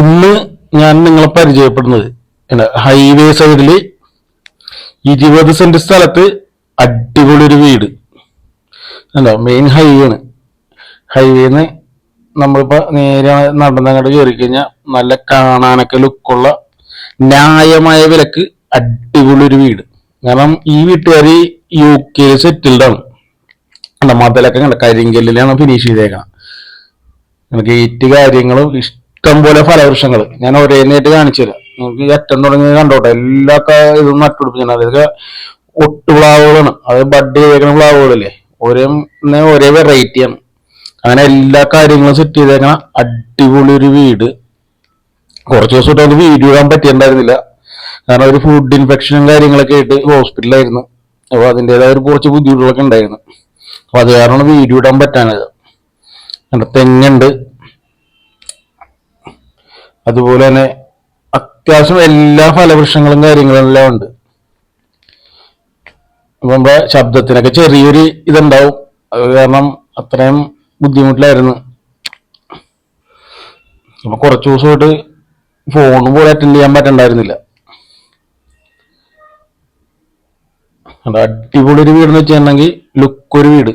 ഇന്ന് ഞാൻ നിങ്ങളെ പരിചയപ്പെടുന്നത് ഹൈവേ സൈഡിൽ ഇരുപത് സെന്റ് സ്ഥലത്ത് അടിപൊളി ഒരു വീട്. അല്ലോ മെയിൻ ഹൈവേ ആണ്. ഹൈവേന്ന് നമ്മളിപ്പോ നേരെ നടന്നങ്ങോട്ട് കയറി കഴിഞ്ഞാൽ നല്ല കാണാനൊക്കെ ലുക്കുള്ള ന്യായമായ വിലക്ക് അടിപൊളി ഒരു വീട്. കാരണം ഈ വീട്ടുകാർ യു കെ സെറ്റിൽഡ് ആണ്. മതിലൊക്കെ കണ്ട കരിങ്കല്ലിലാണ് ഫിനിഷ് ചെയ്തേക്കണം. ഗേറ്റ് കാര്യങ്ങളും ഇഷ്ടം പോലെ ഫലവൃക്ഷങ്ങൾ ഞാൻ ഒരേന്നായിട്ട് കാണിച്ചു തരാം. നിങ്ങൾക്ക് ഏറ്റവും തുടങ്ങി കണ്ടോട്ടെ? എല്ലാ ഇതും നട്ടുപിടിപ്പിച്ചാണ് അതൊക്കെ ഒട്ടുപ്ലാവുകളാണ് അത് ബഡ് ചെയ്തേക്കുന്ന പ്ലാവുകളല്ലേ? ഒരേ ഒരേ ഒരേ വെറൈറ്റിയാണ് അങ്ങനെ എല്ലാ കാര്യങ്ങളും സെറ്റ് ചെയ്തേക്കണ അടിപൊളി ഒരു വീട്. കുറച്ച് ദിവസം തൊട്ട് വീഡിയോ ഇടാൻ പറ്റിയിട്ടുണ്ടായിരുന്നില്ല. കാരണം ഒരു ഫുഡ് ഇൻഫെക്ഷനും കാര്യങ്ങളൊക്കെ ആയിട്ട് ഹോസ്പിറ്റലായിരുന്നു അപ്പോൾ അതിന്റെതായ ഒരു കുറച്ച് ബുദ്ധിമുട്ടുകളൊക്കെ ഉണ്ടായിരുന്നു. അപ്പോൾ അത് കാരണം വീഡിയോ ഇടാൻ പറ്റാനത് തെങ്ങുണ്ട്. അതുപോലെ തന്നെ അത്യാവശ്യം എല്ലാ ഫലവൃക്ഷങ്ങളും കാര്യങ്ങളും എല്ലാം ഉണ്ട്. അപ്പൊ നമ്മുടെ ശബ്ദത്തിനൊക്കെ ചെറിയൊരു ഇതുണ്ടാവും. അത് കാരണം അത്രയും ബുദ്ധിമുട്ടിലായിരുന്നു. അപ്പൊ കുറച്ചു ദിവസമായിട്ട് ഫോണും പോലും അറ്റൻഡ് ചെയ്യാൻ പറ്റണ്ടായിരുന്നില്ല. അടിപൊളി ഒരു വീട് എന്ന് വെച്ചിട്ടുണ്ടെങ്കിൽ ലുക്ക് ഒരു വീട്.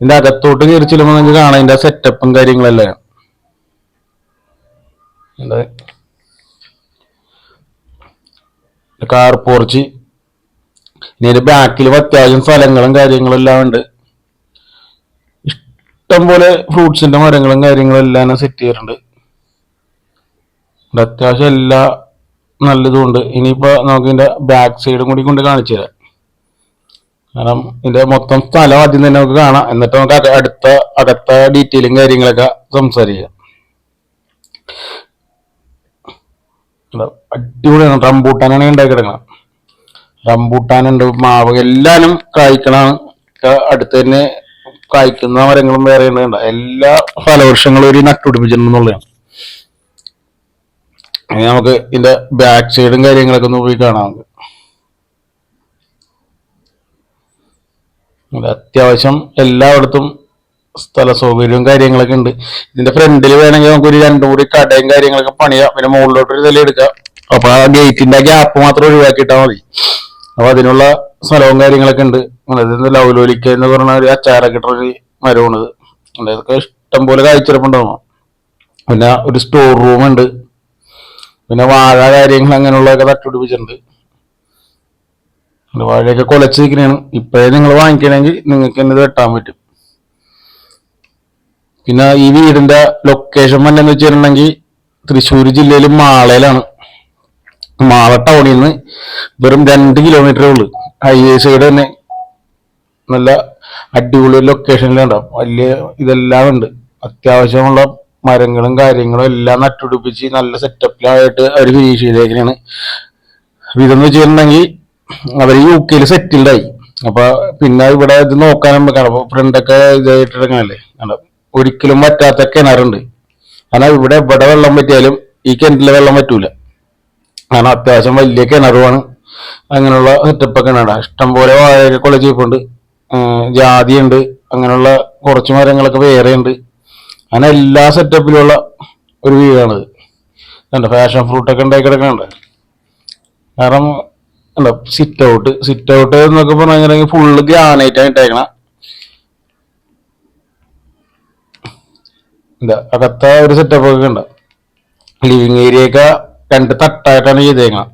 ഇതിന്റെ അകത്തോട്ട് കയറി ചെല്ലുമ്പോൾ നിങ്ങൾക്ക് കാണാം സെറ്റപ്പും കാര്യങ്ങളെല്ലാം. കാർ പോർച്ച് ഇനി ബാക്കിലും അത്യാവശ്യം സ്ഥലങ്ങളും കാര്യങ്ങളും എല്ലാം ഉണ്ട്. ഇഷ്ടം പോലെ ഫ്രൂട്ട്സിന്റെ മരങ്ങളും കാര്യങ്ങളും എല്ലാം സെറ്റ് ചെയ്തിട്ടുണ്ട്. അത്യാവശ്യം എല്ലാ നല്ലതും ഉണ്ട്. ഇനിയിപ്പോ നമുക്ക് ഇതിന്റെ ബാക്ക് സൈഡും കൂടി കൊണ്ട് കാണിച്ചു തരാം. കാരണം ഇതിന്റെ മൊത്തം സ്ഥലം ആദ്യം തന്നെ നമുക്ക് കാണാം. എന്നിട്ട് നമുക്ക് അടുത്ത അടുത്ത ഡീറ്റെയിലും കാര്യങ്ങളൊക്കെ സംസാരിക്കാം. അടിപൊളിയാണ്. റംബൂട്ടാനാണ് ഉണ്ടാക്കി കിടക്കണം റംബൂട്ടാനുണ്ട് മാവ് എല്ലാനും കായ്ക്കണാണ്. അടുത്ത് തന്നെ കായ്ക്കുന്ന മരങ്ങളും വേറെ. എല്ലാ ഫലവൃക്ഷങ്ങളും ഒരു നട്ടുപിടിപ്പിച്ചിട്ടുണ്ടെന്നുള്ളതാണ് ഇനി നമുക്ക് ഇതിന്റെ ബാക്ക് സൈഡും കാര്യങ്ങളൊക്കെ ഒന്ന് പോയി കാണാം അത്യാവശ്യം എല്ലായിടത്തും സ്ഥല സൗകര്യവും കാര്യങ്ങളൊക്കെ ഉണ്ട്. ഇതിന്റെ ഫ്രണ്ടിൽ വേണമെങ്കിൽ നമുക്ക് ഒരു രണ്ടു കൂടി കടയും കാര്യങ്ങളൊക്കെ പണിയാം. പിന്നെ മുകളിലോട്ട് ഒരു നില എടുക്കാം. അപ്പൊ ആ ഗേറ്റിന്റെ ഗ്യാപ്പ് മാത്രം ഒഴിവാക്കിയിട്ടാൽ മതി. അപ്പൊ അതിനുള്ള സ്ഥലവും കാര്യങ്ങളൊക്കെ ഉണ്ട്. അതായത് ലൗലോലിക്ക എന്ന് പറഞ്ഞ ഒരു അച്ചാറൊക്കെ ഇട്ട ഒരു മരമാണിത്. ഇതൊക്കെ ഇഷ്ടം പോലെ കാഴ്ചപ്പുണ്ടാവും പിന്നെ ഒരു സ്റ്റോർ റൂം ഉണ്ട്. പിന്നെ വാഴ കാര്യങ്ങൾ അങ്ങനെയുള്ളതൊക്കെ തട്ടുപിടിപ്പിച്ചിട്ടുണ്ട് വാഴയൊക്കെ കുലച്ച് ഇപ്പഴേ നിങ്ങൾ വാങ്ങിക്കണമെങ്കിൽ നിങ്ങൾക്ക് തന്നെ വെട്ടാൻ പറ്റും. പിന്നെ ഈ വീടിന്റെ ലൊക്കേഷൻ വന്നെന്ന് വെച്ചിട്ടുണ്ടെങ്കിൽ തൃശ്ശൂർ ജില്ലയിൽ മാളയിലാണ്. മാള ടൗണിൽ നിന്ന് വെറും രണ്ട് കിലോമീറ്ററേ ഉള്ളൂ. ഹൈവേ സൈഡ് തന്നെ. നല്ല അടിപൊളി ലൊക്കേഷനിലുണ്ടാവും വലിയ ഇതെല്ലാം ഉണ്ട്. അത്യാവശ്യമുള്ള മരങ്ങളും കാര്യങ്ങളും എല്ലാം നട്ടുപിടിപ്പിച്ച് നല്ല സെറ്റപ്പിലായിട്ട് അവർ ഫിനിഷ് ചെയ്തേക്കണാണ്. ഇതെന്ന് വെച്ചിട്ടുണ്ടെങ്കിൽ അവർ യു കെയിൽ സെറ്റിൽഡായി അപ്പൊ പിന്നെ ഇവിടെ ഇത് നോക്കാൻ നമുക്ക് ഫ്രണ്ടൊക്കെ ഇതായിട്ടിറങ്ങാനല്ലേ കണ്ടോ? ഒരിക്കലും പറ്റാത്ത കിണറുണ്ട്. കാരണം ഇവിടെ ഇവിടെ വെള്ളം പറ്റിയാലും ഈ കിണറ്റിലെ വെള്ളം പറ്റൂല. കാരണം അത്യാവശ്യം വലിയ കിണറുമാണ്. അങ്ങനെയുള്ള സെറ്റപ്പൊക്കെ ഇഷ്ടം പോലെ വാഴയൊക്കെ കൊല ചെയ്യിപ്പുണ്ട്. ജാതിയുണ്ട്. അങ്ങനെയുള്ള കുറച്ച് മരങ്ങളൊക്കെ ഉണ്ട് അങ്ങനെ എല്ലാ സെറ്റപ്പിലുള്ള ഒരു വീടാണിത്. കണ്ടോ? ഫാഷൻ ഫ്രൂട്ടൊക്കെ ഉണ്ടാക്കി കിടക്കുന്നുണ്ട്. കാരണം എന്താ സിറ്റ് ഔട്ട് സിറ്റ് ഔട്ട് എന്നൊക്കെ പറഞ്ഞിട്ടുണ്ടെങ്കിൽ ഫുള്ള് ഗ്രാനൈറ്റ് ആണ് എന്താ അകത്ത ഒരു സെറ്റപ്പ് ഒക്കെ ഉണ്ട്. ലിവിങ് ഏരിയ ഒക്കെ രണ്ട് തട്ടായിട്ടാണ് ചെയ്തേക്കണം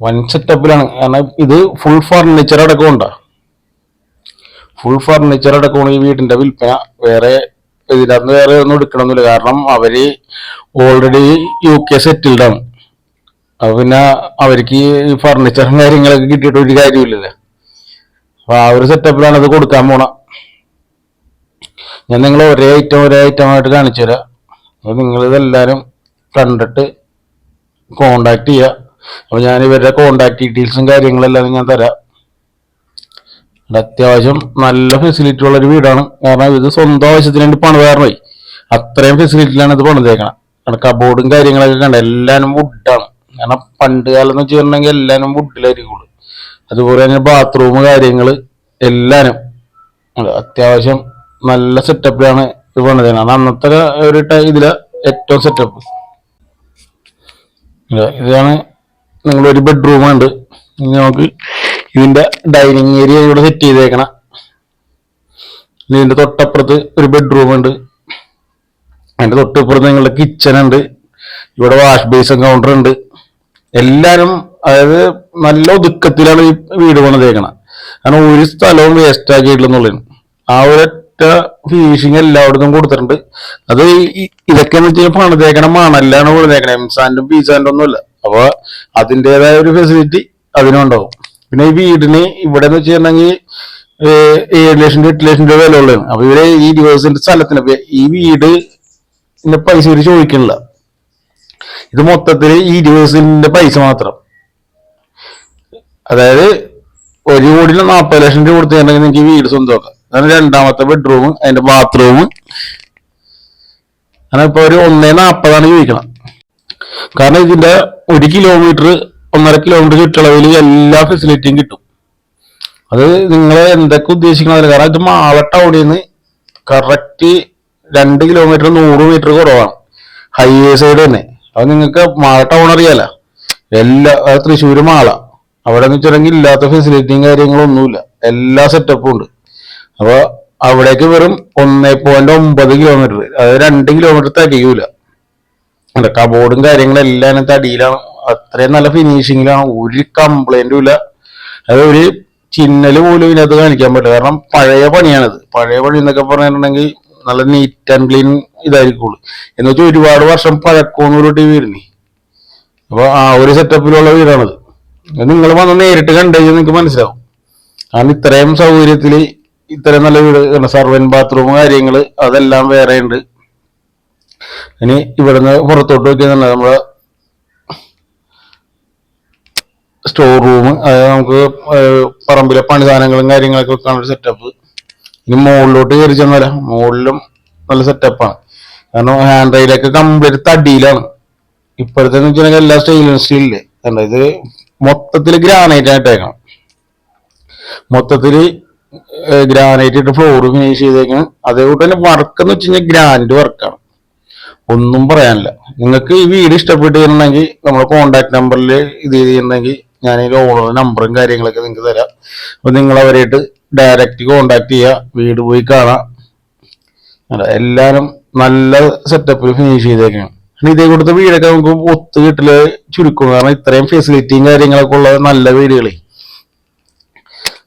വൻ സെറ്റപ്പിലാണ് കാരണം ഇത് ഫുൾ ഫർണിച്ചർ അടക്കം ഉണ്ടോ? ഫുൾ ഫർണിച്ചർ അടക്കമാണ് ഈ വീടിന്റെ വിൽപ്പന. വേറെ ഇതിനകത്ത് വേറെ ഒന്നും എടുക്കണമെന്നില്ല കാരണം അവർ ഓൾറെഡി യു കെ സെറ്റിൽഡ് ആണ്. അപ്പൊ പിന്നെ അവർക്ക് ഈ ഫർണിച്ചറും കാര്യങ്ങളൊക്കെ കിട്ടിയിട്ട് ഒരു കാര്യമില്ലല്ലോ അപ്പൊ ആ ഒരു സെറ്റപ്പിലാണ് അത് കൊടുക്കാൻ പോണ. ഞാൻ നിങ്ങളെ ഒരേ ഐറ്റം ഒരേ ഐറ്റം ആയിട്ട് കാണിച്ചു തരാം. അപ്പൊ നിങ്ങളിതെല്ലാവരും കണ്ടിട്ട് കോണ്ടാക്ട് ചെയ്യുക അപ്പോൾ ഞാൻ ഇവരുടെ കോണ്ടാക്ട് ഡീറ്റെയിൽസും കാര്യങ്ങളെല്ലാം ഞാൻ തരാം. അത്യാവശ്യം നല്ല ഫെസിലിറ്റി ഉള്ളൊരു വീടാണ്. കാരണം ഇത് സ്വന്തം ആവശ്യത്തിന് വേണ്ടി പണിതാരണമായി അത്രയും ഫെസിലിറ്റിയിലാണ് ഇത് പണിതേക്കണം. കാരണം കബോർഡും കാര്യങ്ങളൊക്കെ കണ്ട എല്ലാവരും വുഡാണ് കാരണം പണ്ട് കാലം എന്ന് വെച്ചിട്ടുണ്ടെങ്കിൽ എല്ലാവരും വുഡിലായിരിക്കുള്ളൂ അതുപോലെ തന്നെ ബാത്റൂം കാര്യങ്ങൾ എല്ലാവരും അത്യാവശ്യം നല്ല സെറ്റപ്പിലാണ് ഇത് പണിതേക്കണം കാരണം അന്നത്തെ ഒരു ഇതിലെ ഏറ്റവും സെറ്റപ്പ് ഇതാണ് നിങ്ങളൊരു ഒരു ബെഡ്റൂം ഉണ്ട്. നമുക്ക് ഇതിന്റെ ഡൈനിങ് ഏരിയ ഇവിടെ സെറ്റ് ചെയ്തേക്കണം. ഇതിന്റെ തൊട്ടപ്പുറത്ത് ഒരു ബെഡ്റൂം ഉണ്ട്. അതിന്റെ തൊട്ടപ്പുറത്ത് നിങ്ങളുടെ കിച്ചൺ ഉണ്ട്. ഇവിടെ വാഷ് ബേസും കൗണ്ടർ ഉണ്ട്. എല്ലാരും അതായത് നല്ല ഒതുക്കത്തിലാണ് ഈ വീട് പണിതേക്കണം കാരണം ഒരു സ്ഥലവും വേസ്റ്റ് ആക്കിയിട്ടില്ലെന്നുള്ളതാണ്. ആ ഒരൊറ്റ ഫിനിഷിങ് എല്ലായിടത്തും കൊടുത്തിട്ടുണ്ട്. അത് ഈ- ഇതൊക്കെ എന്ന് വെച്ചാൽ പണിതേക്കണ മണല്ലാണ് പണിതേക്കണേ എം സാൻഡും പി സാൻഡും ഒന്നുമില്ല. അപ്പൊ അതിന്റെതായ ഒരു ഫെസിലിറ്റി അതിനുണ്ടാവും പിന്നെ ഈ വീടിന് ഇവിടെ എന്ന് വെച്ചിട്ടുണ്ടെങ്കിൽ ഏഴ് ലക്ഷം എട്ട് ലക്ഷം രൂപ വില ഉള്ളതാണ്. അപ്പൊ ഇവർ ഈ ഇരുപത് സെന്റ് സ്ഥലത്തിന് ഈ വീട് പൈസ ഇവർ ചോദിക്കണില്ല. ഇത് മൊത്തത്തിൽ ഈ ഇരുപത് സെന്റിന്റെ പൈസ മാത്രം. അതായത് ഒരു കോടിയിൽ നാൽപ്പത് ലക്ഷം രൂപ കൊടുത്തിട്ടുണ്ടെങ്കിൽ നിങ്ങൾക്ക് വീട് സ്വന്തമാക്കാം. അതാണ് രണ്ടാമത്തെ ബെഡ്റൂം അതിന്റെ ബാത്റൂം അങ്ങനെ ഇപ്പൊ ഒരു ഒന്നേ നാൽപ്പതാണ് ചോദിക്കണം കാരണം ഇതിന്റെ ഒരു കിലോമീറ്റർ ഒന്നര കിലോമീറ്റർ ചുറ്റളവിൽ എല്ലാ ഫെസിലിറ്റിയും കിട്ടും. അത് നിങ്ങൾ എന്തൊക്കെ ഉദ്ദേശിക്കുന്നത് കാരണം ഇത് മാള ടൗണിൽ നിന്ന് കറക്റ്റ് രണ്ട് കിലോമീറ്റർ നൂറ് മീറ്റർ കുറവാണ്. ഹൈവേ സൈഡ് തന്നെ. അത് നിങ്ങൾക്ക് മാള ടൗൺ അറിയാല. എല്ലാ തൃശ്ശൂർ മാള. അവിടെ എന്ന് വെച്ചിട്ടുണ്ടെങ്കിൽ ഇല്ലാത്ത ഫെസിലിറ്റിയും കാര്യങ്ങളും ഒന്നുമില്ല. എല്ലാ സെറ്റപ്പും ഉണ്ട്. അപ്പൊ അവിടേക്ക് വെറും ഒന്നേ പോയിന്റ് ഒമ്പത് കിലോമീറ്റർ അതായത് രണ്ട് കിലോമീറ്റർ തികയൂല അല്ല കബോർഡും കാര്യങ്ങളും എല്ലാം അതിനകത്ത് അടിയിലാണ്. അത്രയും നല്ല ഫിനിഷിങ്ങിലാണ് ഒരു കംപ്ലൈന്റും ഇല്ല. അത് ഒരു ചിഹ്നൽ പോലും ഇതിനകത്ത് കാണിക്കാൻ പറ്റില്ല. കാരണം പഴയ പണിയാണിത്. പഴയ പണി എന്നൊക്കെ പറഞ്ഞിട്ടുണ്ടെങ്കിൽ നല്ല നീറ്റ് ആൻഡ് ക്ലീൻ ഇതായിരിക്കുള്ളൂ. എന്ന് വെച്ചാൽ ഒരുപാട് വർഷം പഴക്കമൊന്നും ടി വരുന്നേ. അപ്പൊ ആ ഒരു സെറ്റപ്പിലുള്ള വീടാണിത്. നിങ്ങൾ വന്ന് നേരിട്ട് കണ്ടുകഴിഞ്ഞാൽ നിങ്ങൾക്ക് മനസ്സിലാവും. കാരണം ഇത്രയും സൗകര്യത്തിൽ ഇത്രയും നല്ല വീട് സർവൻ ബാത്റൂം കാര്യങ്ങൾ അതെല്ലാം വേറെ ഉണ്ട്. ഇനി ഇവിടുന്ന് പുറത്തോട്ട് നോക്കിയാൽ നമ്മുടെ സ്റ്റോർ റൂം അതായത് നമുക്ക് പറമ്പിലെ പണി സാധനങ്ങളും കാര്യങ്ങളൊക്കെ വെക്കാനുള്ള സെറ്റപ്പ് ഇനി മുകളിലോട്ട് കയറി ചെന്നാല? മുകളിലും നല്ല സെറ്റപ്പാണ് കാരണം ഹാൻഡ് റൈലൊക്കെ കംപ്ലീറ്റ് തടിയിലാണ്. ഇപ്പോഴത്തെ എന്ന് വെച്ചിട്ടുണ്ടെങ്കിൽ എല്ലാ സ്റ്റെയിൻലെസ് സ്റ്റീലില്ലേ കണ്ടോ ഇത് മൊത്തത്തിൽ ഗ്രാനൈറ്റ് ആയിട്ടേക്കണം മൊത്തത്തിൽ ഗ്രാനൈറ്റ് ഇട്ട് ഫ്ലോർ ഫിനിഷ് ചെയ്തേക്കണം. അതേപോലെ തന്നെ വർക്ക് എന്ന് വെച്ച് കഴിഞ്ഞാൽ ഗ്രാൻഡ് വർക്കാണ് ഒന്നും പറയാനില്ല. നിങ്ങൾക്ക് ഈ വീട് ഇഷ്ടപ്പെട്ടിട്ടുണ്ടെങ്കിൽ നമ്മുടെ കോണ്ടാക്ട് നമ്പറിൽ ഇത് ചെയ്തിട്ടുണ്ടെങ്കിൽ ഞാൻ ഈ ഓണർ നമ്പറും കാര്യങ്ങളൊക്കെ നിങ്ങൾക്ക് തരാം. അപ്പൊ നിങ്ങൾ അവരായിട്ട് ഡയറക്റ്റ് കോണ്ടാക്ട് ചെയ്യുക വീട് പോയി കാണാം. എല്ലാരും നല്ല സെറ്റപ്പിൽ ഫിനിഷ് ചെയ്തേക്കാണ്. ഇതേ കൊടുത്ത വീടൊക്കെ നമുക്ക് ഒത്തു കിട്ടൽ ചുരുക്കും. കാരണം ഇത്രയും ഫെസിലിറ്റിയും കാര്യങ്ങളൊക്കെ ഉള്ള നല്ല വീടുകളെ.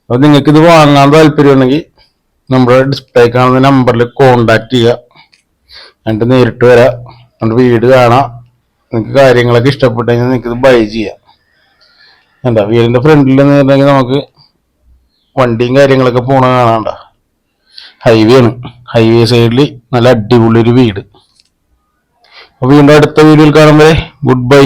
അപ്പൊ നിങ്ങൾക്ക് ഇത് വാങ്ങാൻ താല്പര്യം ഉണ്ടെങ്കിൽ നമ്മുടെ ഡിസ്പ്ലേ കാണുന്ന നമ്പറിൽ കോണ്ടാക്ട് ചെയ്യുക. എന്നിട്ട് നേരിട്ട് വരാം. നമ്മുടെ വീട് കാണാം. നിങ്ങൾക്ക് കാര്യങ്ങളൊക്കെ ഇഷ്ടപ്പെട്ടു കഴിഞ്ഞാൽ നിങ്ങൾക്ക് ബൈ ചെയ്യാം. എന്താ വീടിന്റെ ഫ്രണ്ടിൽ നിന്നിട്ടുണ്ടെങ്കിൽ നമുക്ക് വണ്ടിയും കാര്യങ്ങളൊക്കെ പോണ കാണാണ്ട. ഹൈവേ ആണ്. ഹൈവേ സൈഡിൽ നല്ല അടിപൊളി ഒരു വീട്. അപ്പോൾ വീണ്ടും അടുത്ത വീഡിയോയിൽ കാണുമ്പോൾ ഗുഡ് ബൈ